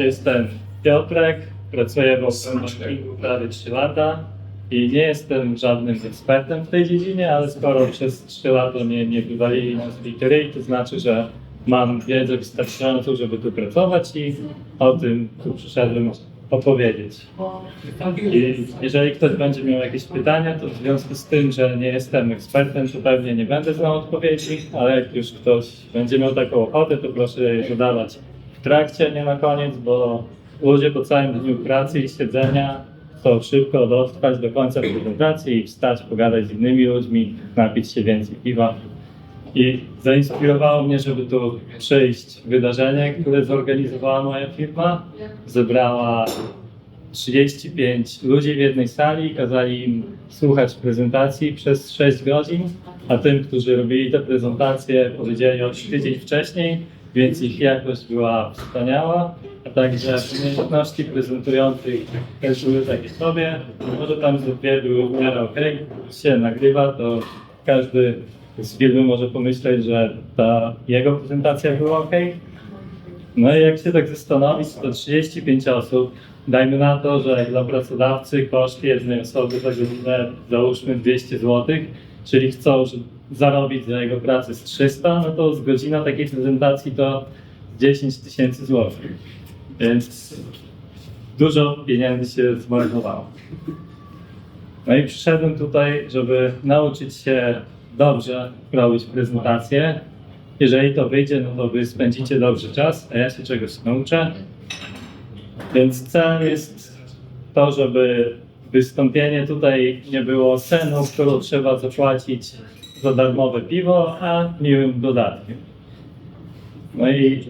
Jestem Piotrek, pracuję w Openbankingu prawie 3 lata i nie jestem żadnym ekspertem w tej dziedzinie, ale skoro przez 3 lata mnie nie wywalili na litery, to znaczy, że mam wiedzę wystarczającą, żeby tu pracować i o tym tu przyszedłem opowiedzieć. I jeżeli ktoś będzie miał jakieś pytania, to w związku z tym, że nie jestem ekspertem, to pewnie nie będę znał odpowiedzi, ale jak już ktoś będzie miał taką ochotę, to proszę je zadawać w trakcie, nie na koniec, bo ludzie po całym dniu pracy i siedzenia chcą szybko dotrwać do końca prezentacji i wstać, pogadać z innymi ludźmi, napić się więcej piwa. I zainspirowało mnie, żeby tu przyjść wydarzenie, które zorganizowała moja firma. Zebrała 35 ludzi w jednej sali, kazali im słuchać prezentacji przez 6 godzin, a tym, którzy robili te prezentacje, powiedzieli o tydzień wcześniej, więc ich jakość była wspaniała, a także umiejętności prezentujących też były takie sobie. Może tam ze dwie były w miarę ok, się nagrywa, to każdy z firmy może pomyśleć, że ta jego prezentacja była ok. No i jak się tak zastanowić, to 35 osób, dajmy na to, że dla pracodawcy koszt jednej osoby za godzinę załóżmy 200 zł, czyli chcą że zarobić za jego pracę z 300, no to z godzina takiej prezentacji to 10 tysięcy złotych. Więc dużo pieniędzy się zmarnowało. No i przyszedłem tutaj, żeby nauczyć się dobrze robić prezentację. Jeżeli to wyjdzie, no to wy spędzicie dobrze czas, a ja się czegoś nauczę. Więc celem jest to, żeby wystąpienie tutaj nie było ceną, którą trzeba zapłacić za darmowe piwo, a miłym dodatkiem. No i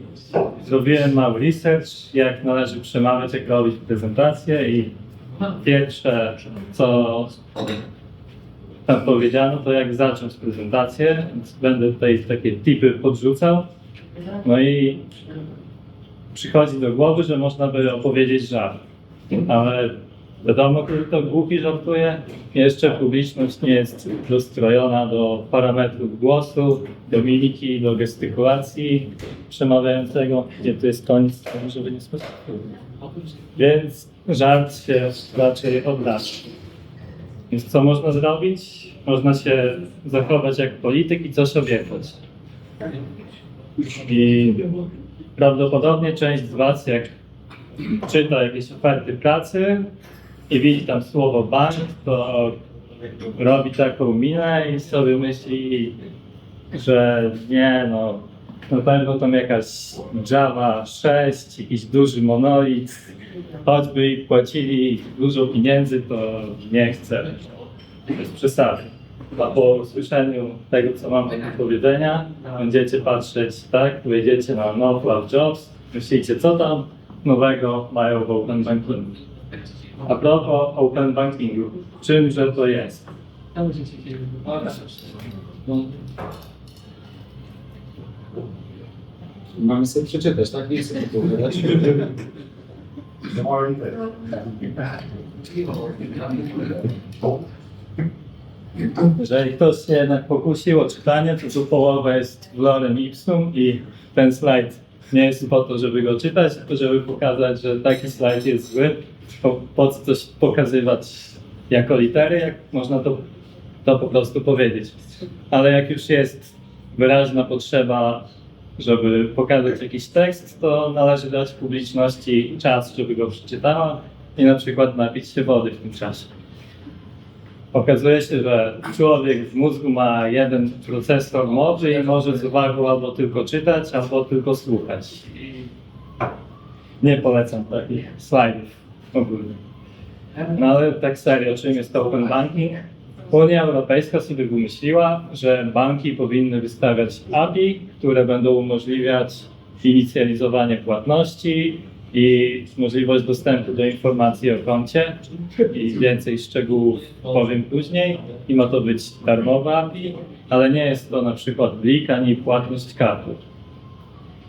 zrobiłem mały research, jak należy przemawiać, jak robić prezentację i pierwsze, co tam powiedziano, to jak zacząć prezentację, więc będę tutaj takie tipy podrzucał. No i przychodzi do głowy, że można by opowiedzieć żart. Ale wiadomo, to głupi żartuje. Jeszcze publiczność nie jest dostrojona do parametrów głosu, do mimiki, do gestykulacji przemawiającego. Gdzie tu jest koniec, żeby nie słyszeć. Więc żart się raczej oddarzy. Więc co można zrobić? Można się zachować jak polityk i coś obiecać. I prawdopodobnie część z Was, jak czyta jakieś oferty pracy i widzi tam słowo bank, to robi taką minę i sobie myśli, że nie no, na pewno tam jakaś Java 6, jakiś duży monolit, choćby i płacili dużo pieniędzy, to nie chcę. Bez przesady. A po usłyszeniu tego, co mam do powiedzenia, będziecie patrzeć, tak, wyjdziecie na No Jobs, myślicie, co tam nowego mają w Open Bankingu. A propos Open Bankingu, czymże to jest? Mamy sobie przeczytać, tak? Nie chcę tego opowiadać. Jeżeli ktoś się jednak pokusił o czytanie, to tu połowa jest w lorem ipsum i ten slajd nie jest po to, żeby go czytać, tylko żeby pokazać, że taki slajd jest zły. Po, po co coś pokazywać jako litery, jak można to, to po prostu powiedzieć. Ale jak już jest wyraźna potrzeba, żeby pokazać jakiś tekst, to należy dać publiczności czas, żeby go przeczytała i na przykład napić się wody w tym czasie. Okazuje się, że człowiek w mózgu ma jeden procesor mowy i może z uwagą albo tylko czytać, albo tylko słuchać. I nie polecam takich slajdów ogólnie. No ale tak serio, czym jest open banking? Unia Europejska sobie wymyśliła, że banki powinny wystawiać API, które będą umożliwiać inicjalizowanie płatności i możliwość dostępu do informacji o koncie i więcej szczegółów powiem później. I ma to być darmowa API, ale nie jest to na przykład blik ani płatność kartą.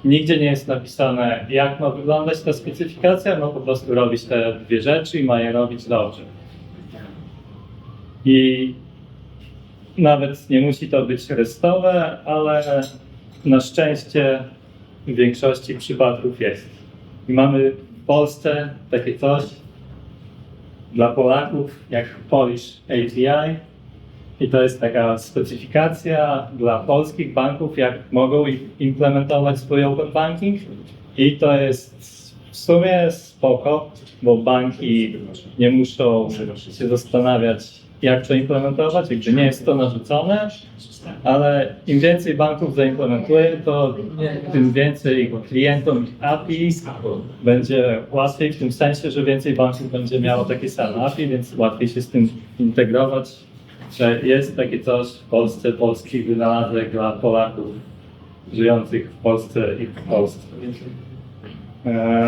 Nigdzie nie jest napisane, jak ma wyglądać ta specyfikacja, no po prostu robić te dwie rzeczy i ma je robić dobrze. I nawet nie musi to być restowe, ale na szczęście w większości przypadków jest. I mamy w Polsce takie coś dla Polaków jak Polish API i to jest taka specyfikacja dla polskich banków, jak mogą implementować swój open banking. I to jest w sumie spoko, bo banki nie muszą się zastanawiać jak to implementować, jakby nie jest to narzucone, ale im więcej banków zaimplementuje, to tym więcej klientom API będzie łatwiej w tym sensie, że więcej banków będzie miało takie same API, więc łatwiej się z tym integrować, że jest takie coś w Polsce, polski wynalazek dla Polaków żyjących w Polsce i w Polsce.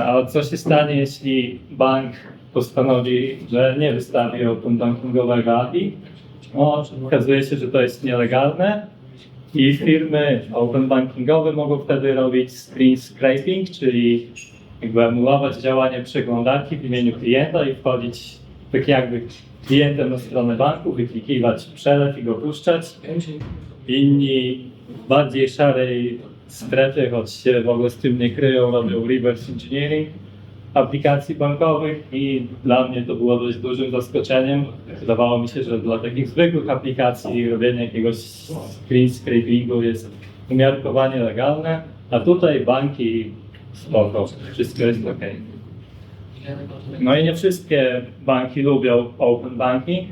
Ale co się stanie, jeśli bank postanowi, że nie wystawi open bankingowego API? No, okazuje się, że to jest nielegalne i firmy open bankingowe mogą wtedy robić screen scraping, czyli jakby emulować działanie przeglądarki w imieniu klienta i wchodzić tak jakby klientem na stronę banku, wyklikiwać przelew i go puszczać. Inni w bardziej szarej strefie, choć się w ogóle z tym nie kryją, robią reverse engineering aplikacji bankowych i dla mnie to było dość dużym zaskoczeniem. Wydawało mi się, że dla takich zwykłych aplikacji robienie jakiegoś screen scrapingu jest umiarkowanie legalne, a tutaj banki spoko, wszystko jest ok. No i nie wszystkie banki lubią open banking.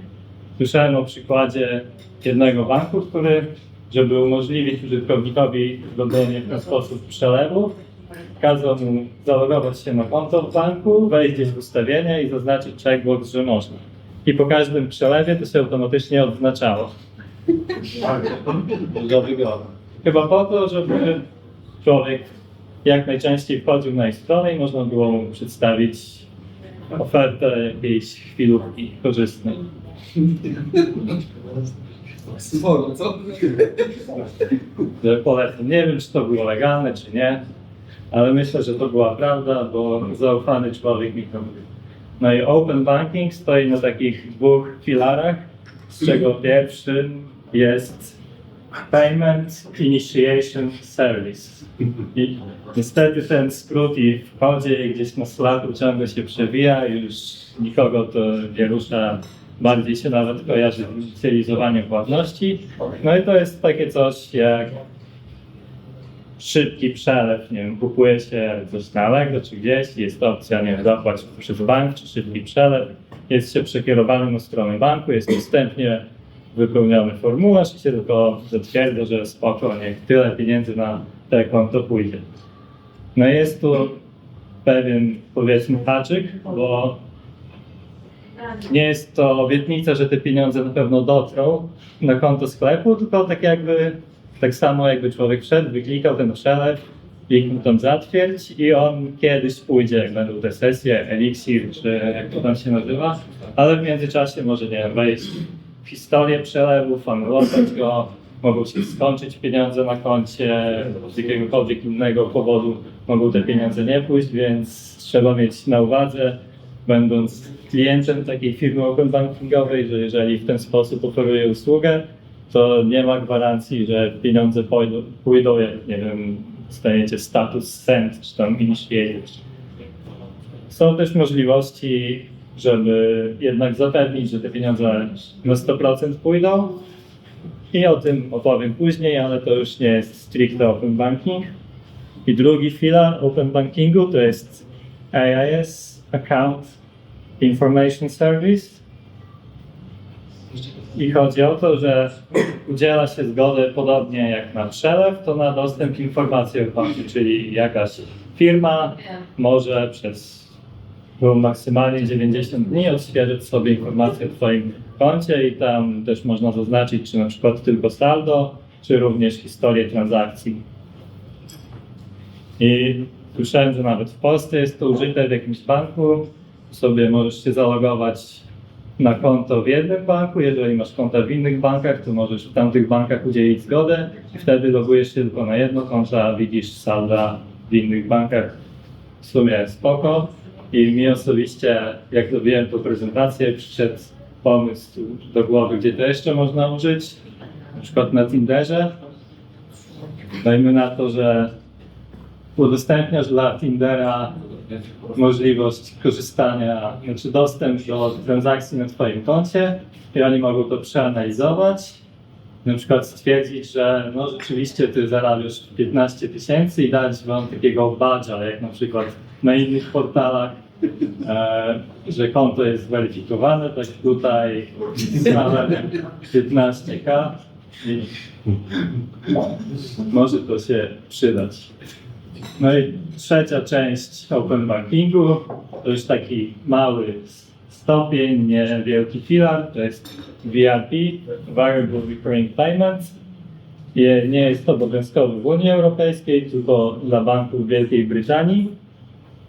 Słyszałem o przykładzie jednego banku, który, żeby umożliwić użytkownikowi robienie w ten sposób przelewów, kazał mu zalogować się na konto w banku, wejść gdzieś w ustawienia i zaznaczyć checkbox, że można. I po każdym przelewie to się automatycznie odznaczało. Chyba po to, żeby człowiek jak najczęściej wchodził na ich stronę i można było mu przedstawić ofertę jakiejś chwilówki korzystnej. Sporo, co? polecam. Nie wiem, czy to było legalne, czy nie, ale myślę, że to była prawda, bo zaufany człowiek mi to mówił. No i open banking stoi na takich dwóch filarach, z czego pierwszym jest Payment Initiation Service. I niestety ten skrót i w kodzie i gdzieś na Slacku ciągle się przewija już nikogo to nie rusza. Bardziej się nawet kojarzy z inicjalizowaniem płatności. No i to jest takie coś jak szybki przelew, nie wiem, kupuje się coś na Allegro czy gdzieś, jest opcja, nie wiem, zapłać przez bank czy szybki przelew, jest się przekierowany na stronę banku, jest wstępnie wypełniony formularz i się tylko zatwierdza, że spoko, niech tyle pieniędzy na te konto pójdzie. No jest tu pewien, powiedzmy, haczyk, bo nie jest to obietnica, że te pieniądze na pewno dotrą na konto sklepu, tylko tak jakby, tak samo jakby człowiek wszedł, wyklikał ten przelew, kliknął tam zatwierdź i on kiedyś pójdzie, jak będą te sesje, Elixir, czy jak to tam się nazywa, ale w międzyczasie może, nie wejść historię przelewów, anulować go, mogą się skończyć pieniądze na koncie, z jakiegokolwiek innego powodu mogą te pieniądze nie pójść, więc trzeba mieć na uwadze, będąc klientem takiej firmy open bankingowej, że jeżeli w ten sposób oferuje usługę, to nie ma gwarancji, że pieniądze pójdą, pójdą jak, nie wiem, dostaniecie status send, czy tam initiated. Są też możliwości, żeby jednak zapewnić, że te pieniądze na 100% pójdą. I o tym opowiem później, ale to już nie jest stricte open banking. I drugi filar open bankingu to jest AIS, Account Information Service. I chodzi o to, że udziela się zgody podobnie jak na przelew, to na dostęp informacji o koncie, czyli jakaś firma może przez no, maksymalnie 90 dni odświeżyć sobie informacje o Twoim koncie i tam też można zaznaczyć, czy na przykład tylko saldo, czy również historię transakcji. I słyszałem, że nawet w Polsce jest to użyte w jakimś banku. Sobie możesz się zalogować na konto w jednym banku. Jeżeli masz konta w innych bankach, to możesz w tamtych bankach udzielić zgodę i wtedy logujesz się tylko na jedno konto, a widzisz salda w innych bankach. W sumie spoko. I mi osobiście, jak robiłem tą prezentację, przyszedł pomysł do głowy, gdzie to jeszcze można użyć. Na przykład na Tinderze. Dajmy na to, że udostępniasz dla Tindera możliwość korzystania, znaczy dostęp do transakcji na Twoim koncie i oni mogą to przeanalizować. Na przykład stwierdzić, że no rzeczywiście Ty zarabiasz 15 tysięcy i dać Wam takiego badża, jak na przykład na innych portalach, e, że konto jest zweryfikowane, tak tutaj mamy 15k i może to się przydać. No i trzecia część open bankingu to już taki mały stopień, nie wielki filar, to jest VRP, Variable Recurring Payments. Nie jest to obowiązkowy w Unii Europejskiej, tylko dla banków Wielkiej Brytanii.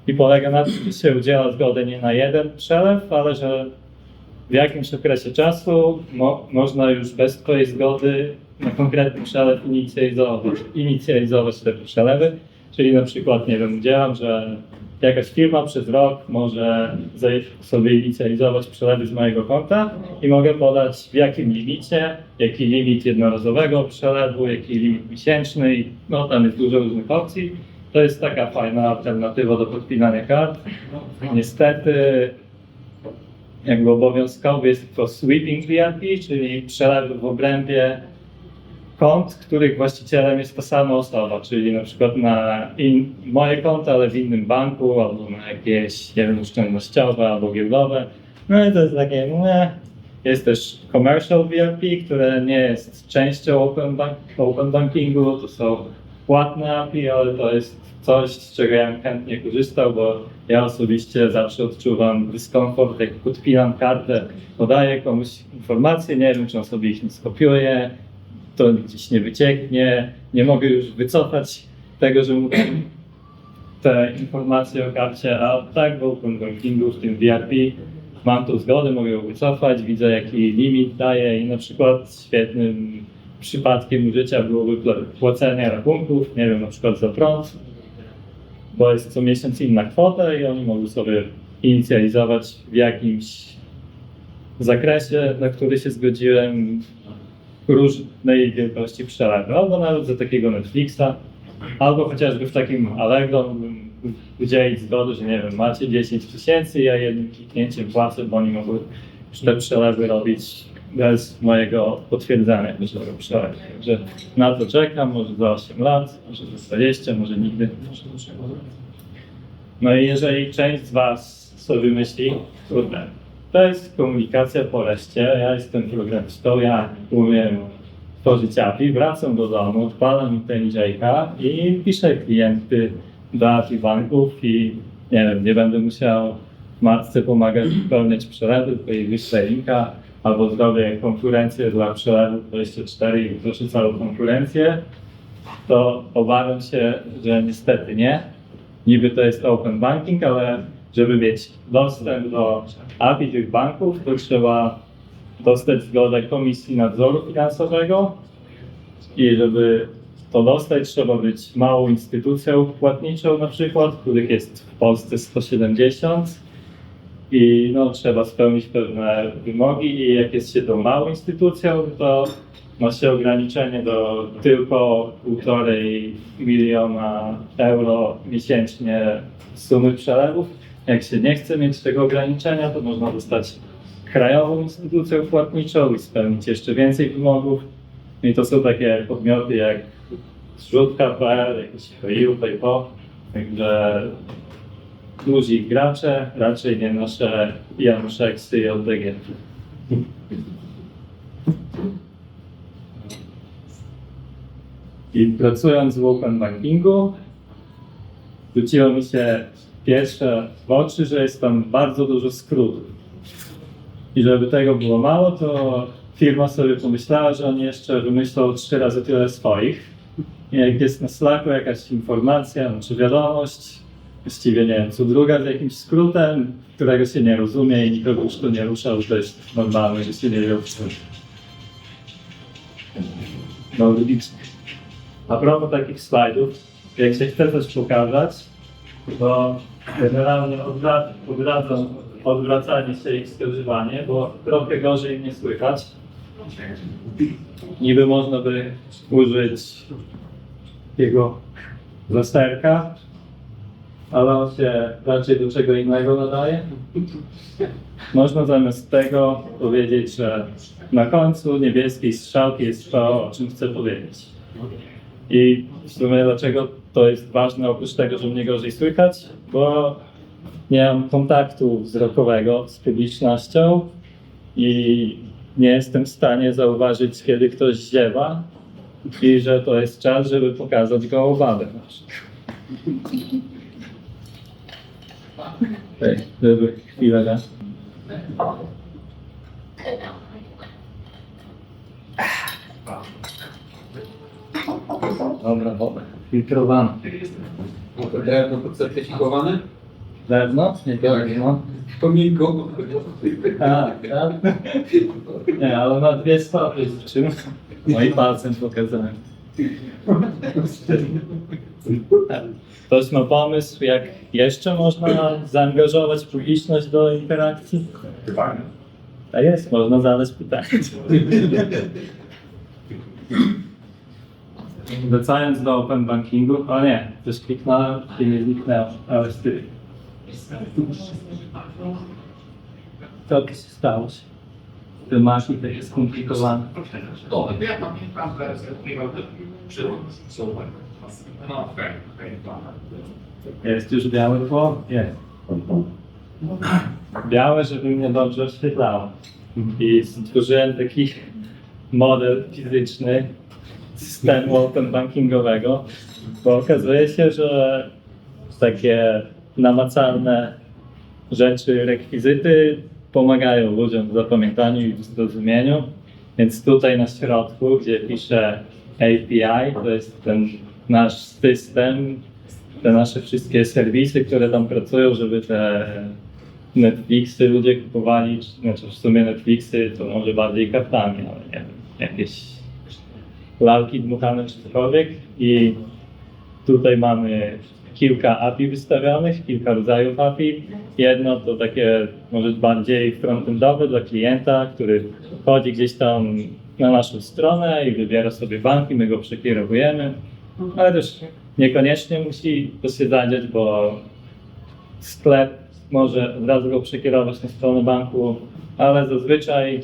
I polega na tym, że się udziela zgody nie na jeden przelew, ale że w jakimś okresie czasu mo można już bez Twojej zgody na konkretny przelew inicjalizować, inicjalizować te przelewy. Czyli na przykład, nie wiem, udzielam, że jakaś firma przez rok może sobie inicjalizować przelewy z mojego konta i mogę podać w jakim limicie, jaki limit jednorazowego przelewu, jaki limit miesięczny no tam jest dużo różnych opcji. To jest taka fajna alternatywa do podpinania kart. Niestety jakby obowiązkowy jest tylko sweeping VRP, czyli przelewy w obrębie kont, których właścicielem jest ta sama osoba, czyli na przykład na in, moje konto, ale w innym banku, albo na jakieś, nie wiem, oszczędnościowe, albo giełdowe. No i to jest takie, nie. Jest też commercial VRP, które nie jest częścią open, bank, open bankingu, to są płatne API, ale to jest coś, z czego ja bym chętnie korzystał, bo ja osobiście zawsze odczuwam dyskomfort, jak podpinam kartę, podaję komuś informacje, nie wiem, czy on sobie ich nie skopiuje, to gdzieś nie wycieknie, nie mogę już wycofać tego, że mu te informacje o karcie, a tak w Open Bankingu, w tym VRP, mam tu zgodę, mogę ją wycofać, widzę jaki limit daje i na przykład świetnym przypadkiem użycia byłoby płacenie rachunków, nie wiem, na przykład za prąd, bo jest co miesiąc inna kwota i oni mogą sobie inicjalizować w jakimś zakresie, na który się zgodziłem, różnej wielkości przelewu, albo nawet za takiego Netflixa, albo chociażby w takim Allegro udzielić zgody, że nie wiem, macie 10 tysięcy, ja jednym kliknięciem płacę, bo oni mogą te przelewy robić bez mojego potwierdzenia każdego przelewu. Także na to czekam, może za 8 lat, może za 20, może nigdy. No i jeżeli część z Was sobie myśli, kurde, to jest komunikacja po reszcie, ja jestem programistą, ja umiem tworzyć API, wracam do domu, odpalam IntelliJ'ka i piszę klienty do API banków i nie wiem, nie będę musiał matce pomagać wypełniać przelewy, tylko jej linka, albo zrobię konkurencję dla przelewów 24 i proszę całą konkurencję, to obawiam się, że niestety nie. Niby to jest open banking, ale żeby mieć dostęp do API tych banków, to trzeba dostać zgodę Komisji Nadzoru Finansowego i żeby to dostać, trzeba być małą instytucją płatniczą na przykład, których jest w Polsce 170 i no, trzeba spełnić pewne wymogi i jak jest się tą małą instytucją, to ma się ograniczenie do tylko półtorej miliona euro miesięcznie sumy przelewów. Jak się nie chce mieć tego ograniczenia, to można zostać krajową instytucją płatniczą i spełnić jeszcze więcej wymogów. I to są takie podmioty jak zrzutka.pl, jakiś PayU, PayPal, także duzi gracze, raczej nie nasze Januszek i ODG. I pracując w Open Bankingu, rzuciło mi się pierwsze w oczy, że jest tam bardzo dużo skrótów. I żeby tego było mało, to firma sobie pomyślała, że oni jeszcze wymyślą trzy razy tyle swoich. I jak jest na Slacku jakaś informacja, czy wiadomość, właściwie nie wiem, co druga z jakimś skrótem, którego się nie rozumie i nikogo już to nie rusza, bo to jest normalne, że się nie wie o czym. No. A propos takich slajdów, jak się chce coś pokazać, to generalnie odwra- odwracam odwracanie się i wskazywanie, bo trochę gorzej mnie słychać. Niby można by użyć takiego zasterka, ale on się raczej do czego innego nadaje. Można zamiast tego powiedzieć, że na końcu niebieskiej strzałki jest to, o czym chcę powiedzieć. I w sumie dlaczego to jest ważne, oprócz tego, że mnie gorzej słychać? Bo nie mam kontaktu wzrokowego z publicznością i nie jestem w stanie zauważyć, kiedy ktoś ziewa i że to jest czas, żeby pokazać go obawę. Okej, żeby chwilę, tak? Dobra, woda. Filtrowana. Drewno certyfikowane? Wewnątrz? Nie wiadomo. Pominku. Tak, tak. Nie, ale ma dwie stopy, z czym moim palcem pokazałem. Ktoś ma pomysł, jak jeszcze można zaangażować publiczność do interakcji? Pytanie. A jest, można zadać pytanie. Wracając do open bankingu, o nie, też kliknąłem i nie zniknęło, ale by się stało? się? Te maki to jest skomplikowane. O, ja pamiętam przy No okej, Jest już biały tło? Jest. Białe, żeby mnie dobrze oświetlało. I stworzyłem taki model fizyczny systemu open bankingowego, bo okazuje się, że takie namacalne rzeczy, rekwizyty pomagają ludziom w zapamiętaniu i w zrozumieniu. Więc tutaj na środku, gdzie piszę API, to jest ten nasz system, te nasze wszystkie serwisy, które tam pracują, żeby te Netflixy ludzie kupowali, czy- znaczy w sumie Netflixy to może bardziej kartami, ale nie wiem, jakieś lalki dmuchane czy cokolwiek i tutaj mamy kilka API wystawionych, kilka rodzajów API. Jedno to takie może bardziej frontendowe dla klienta, który wchodzi gdzieś tam na naszą stronę i wybiera sobie banki, my go przekierowujemy, ale też niekoniecznie musi to się zadziać, bo sklep może od razu go przekierować na stronę banku, ale zazwyczaj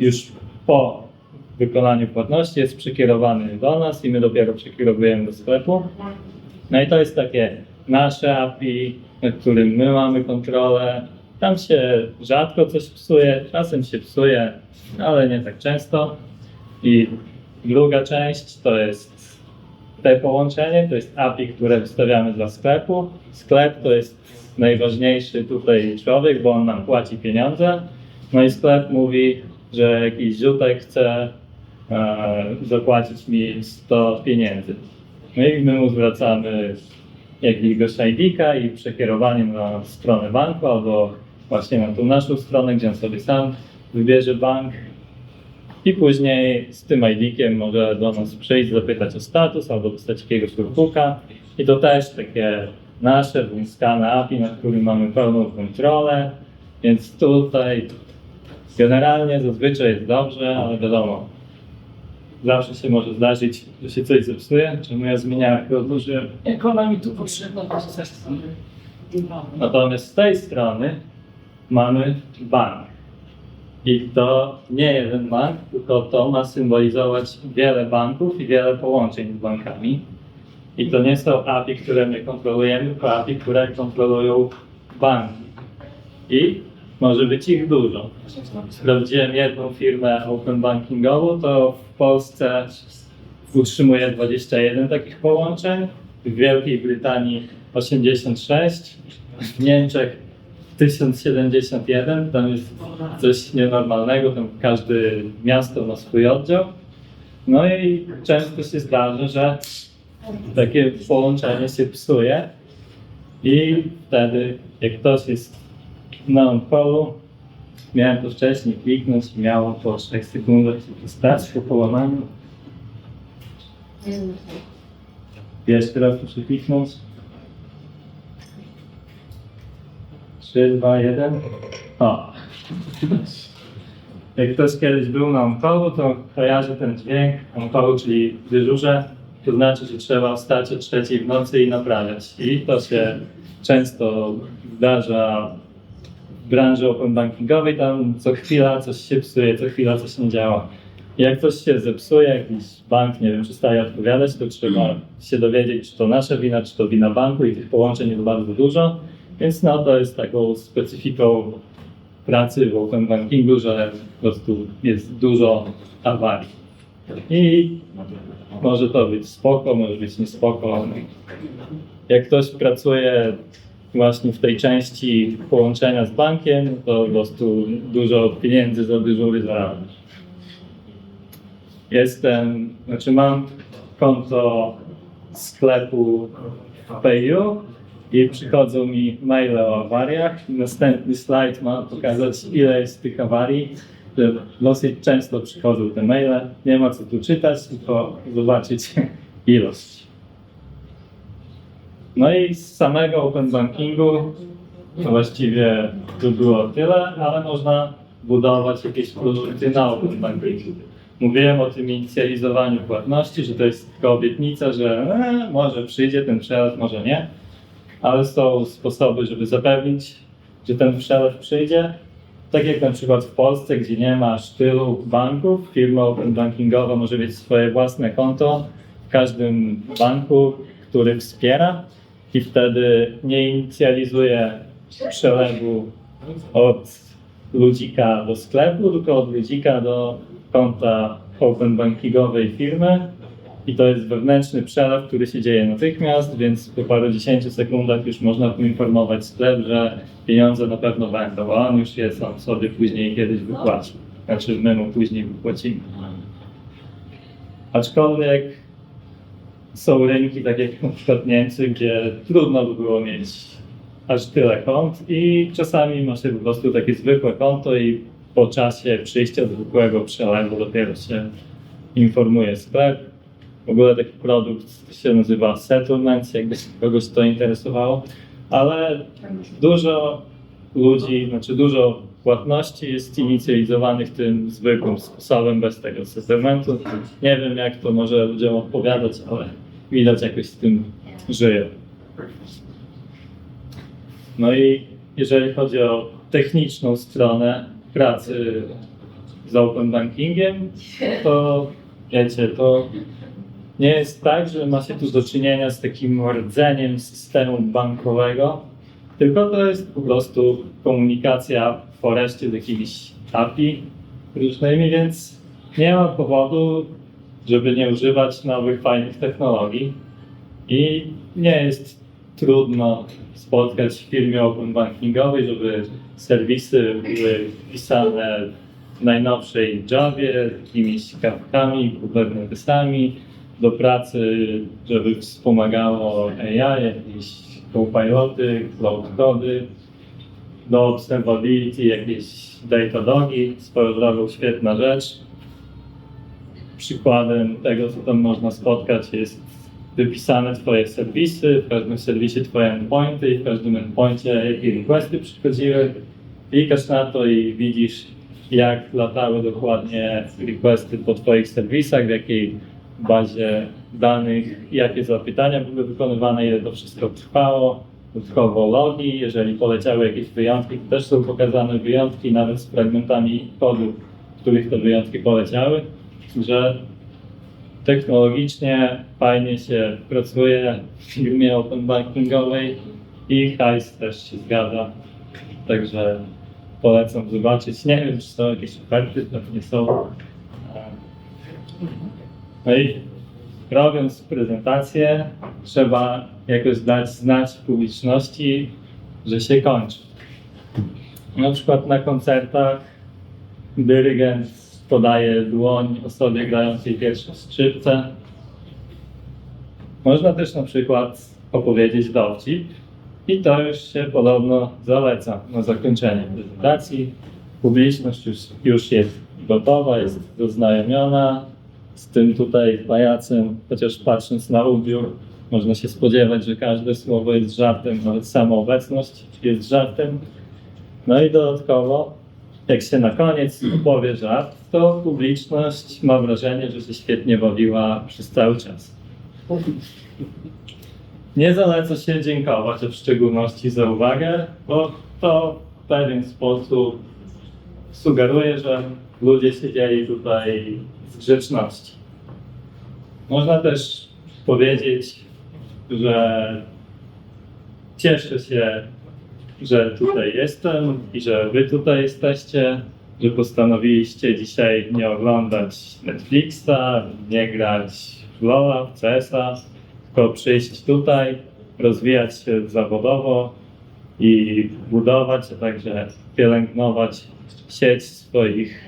już po wykonaniu płatności jest przekierowany do nas i my dopiero przekierowujemy do sklepu. No i to jest takie nasze API, nad którym my mamy kontrolę. Tam się rzadko coś psuje, czasem się psuje, ale nie tak często. I druga część to jest te połączenie, to jest API, które wystawiamy dla sklepu. Sklep to jest najważniejszy tutaj człowiek, bo on nam płaci pieniądze. No i sklep mówi, że jakiś ziutek chce zapłacić mi 100 pieniędzy. No i my mu zwracamy jakiegoś ID-ka i przekierowanie na stronę banku albo właśnie na tą naszą stronę, gdzie on sobie sam wybierze bank. I później z tym ID-kiem może do nas przyjść, zapytać o status albo dostać jakiegoś workbooka. I to też takie nasze wąskane API, nad którym mamy pełną kontrolę. Więc tutaj generalnie zazwyczaj jest dobrze, ale wiadomo, zawsze się może zdarzyć, że się coś zepsuje. Czemu ja zmieniałem, jak odłożyłem, jak ona mi tu potrzebna, to się Natomiast z tej strony mamy bank. I to nie jeden bank, tylko to ma symbolizować wiele banków i wiele połączeń z bankami. I to nie są API, które my kontrolujemy, tylko API, które kontrolują banki. I może być ich dużo. Sprawdziłem jedną firmę open bankingową, to w Polsce utrzymuje 21 takich połączeń, w Wielkiej Brytanii 86, w Niemczech 1071, tam jest coś nienormalnego, tam każde miasto ma swój oddział. No i często się zdarza, że takie połączenie się psuje i wtedy jak ktoś jest na on-callu, miałem to wcześniej kliknąć i miało po 3 sekundach się przestać po połamaniu. Jeszcze raz muszę kliknąć. 3, 2, 1. O! Jak ktoś kiedyś był na on-callu, to kojarzy ten dźwięk on-callu, czyli dyżurze. to znaczy, że trzeba wstać o trzeciej w nocy i naprawiać. I to się często zdarza branży open bankingowej, tam co chwila coś się psuje, co chwila coś nie działa. Jak coś się zepsuje, jakiś bank, nie wiem, przestaje odpowiadać, to trzeba się dowiedzieć, czy to nasza wina, czy to wina banku i tych połączeń jest bardzo dużo. Więc no to jest taką specyfiką pracy w open bankingu, że po prostu jest dużo awarii. I może to być spoko, może być niespoko. Jak ktoś pracuje właśnie w tej części połączenia z bankiem, to po prostu dużo pieniędzy za zarabia. Jestem, znaczy mam konto sklepu w Payu i przychodzą mi maile o awariach. Następny slajd ma pokazać ile jest tych awarii. Dosyć często przychodzą te maile. Nie ma co tu czytać, tylko zobaczyć ilość. No i z samego open bankingu właściwie tu było tyle, ale można budować jakieś produkty na open bankingu. Mówiłem o tym inicjalizowaniu płatności, że to jest tylko obietnica, że e, może przyjdzie ten przelew, może nie, ale są sposoby, żeby zapewnić, że ten przelew przyjdzie. Tak jak na przykład w Polsce, gdzie nie ma sztylu banków, firma open bankingowa może mieć swoje własne konto w każdym banku, który wspiera i wtedy nie inicjalizuje przelewu od ludzika do sklepu, tylko od ludzika do konta open bankingowej firmy. I to jest wewnętrzny przelew, który się dzieje natychmiast, więc po parudziesięciu sekundach już można poinformować sklep, że pieniądze na pewno będą, a on już je sam sobie później kiedyś wypłaci. Znaczy my mu później wypłacimy. Aczkolwiek są rynki, tak jak na przykład Niemcy, gdzie trudno by było mieć aż tyle kont i czasami masz po prostu takie zwykłe konto i po czasie przyjścia zwykłego przelewu dopiero się informuje sklep. W ogóle taki produkt się nazywa settlement, jakby kogoś to interesowało, ale dużo ludzi, znaczy dużo płatności jest inicjalizowanych tym zwykłym sposobem, bez tego settlementu. Nie wiem jak to może ludziom odpowiadać, ale widać jakoś z tym żyje. No i jeżeli chodzi o techniczną stronę pracy z open bankingiem, to wiecie, to nie jest tak, że ma się tu do czynienia z takim rdzeniem systemu bankowego, tylko to jest po prostu komunikacja w Forestie z jakimiś API różnymi, więc nie ma powodu, żeby nie używać nowych, fajnych technologii. I nie jest trudno spotkać w firmie open bankingowej, żeby serwisy były pisane w najnowszej Javie, jakimiś kartkami, kubernetesami, do pracy, żeby wspomagało AI, jakieś copiloty, cloud cody, do observability, jakieś datadogi, swoją drogą świetna rzecz. Przykładem tego, co tam można spotkać, jest wypisane Twoje serwisy, w każdym serwisie Twoje endpointy i w każdym endpoincie jakie requesty przychodziły. Klikasz na to i widzisz, jak latały dokładnie requesty po Twoich serwisach, w jakiej bazie danych, jakie zapytania były wykonywane, ile to wszystko trwało. Dodatkowo logi, jeżeli poleciały jakieś wyjątki, to też są pokazane wyjątki, nawet z fragmentami kodu, w których te wyjątki poleciały, że technologicznie fajnie się pracuje w firmie open bankingowej i hajs też się zgadza. Także polecam zobaczyć. Nie wiem, czy są jakieś oferty, pewnie są. No i robiąc prezentację, trzeba jakoś dać znać publiczności, że się kończy. Na przykład na koncertach dyrygent podaje dłoń osobie grającej pierwsze skrzypce. Można też na przykład opowiedzieć dowcip i to już się podobno zaleca na zakończenie prezentacji. Publiczność już, już jest gotowa, jest doznajomiona z tym tutaj pajacem, chociaż patrząc na ubiór można się spodziewać, że każde słowo jest żartem, nawet sama obecność jest żartem. No i dodatkowo, jak się na koniec opowie żart, to publiczność ma wrażenie, że się świetnie bawiła przez cały czas. Nie zaleca się dziękować, a w szczególności za uwagę, bo to w pewien sposób sugeruje, że ludzie siedzieli tutaj z grzeczności. Można też powiedzieć, że cieszę się, że tutaj jestem i że wy tutaj jesteście, że postanowiliście dzisiaj nie oglądać Netflixa, nie grać w LoL'a, w CS-a, tylko przyjść tutaj, rozwijać się zawodowo i budować, a także pielęgnować sieć swoich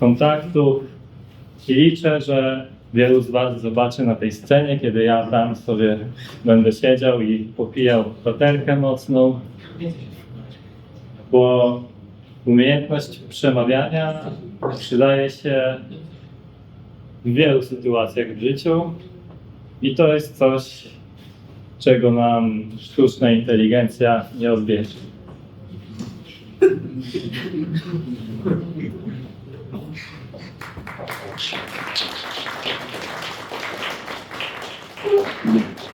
kontaktów. I liczę, że wielu z Was zobaczy na tej scenie, kiedy ja tam sobie będę siedział i popijał paterkę mocną, bo umiejętność przemawiania przydaje się w wielu sytuacjach w życiu i to jest coś, czego nam sztuczna inteligencja nie odbierze. Yeah.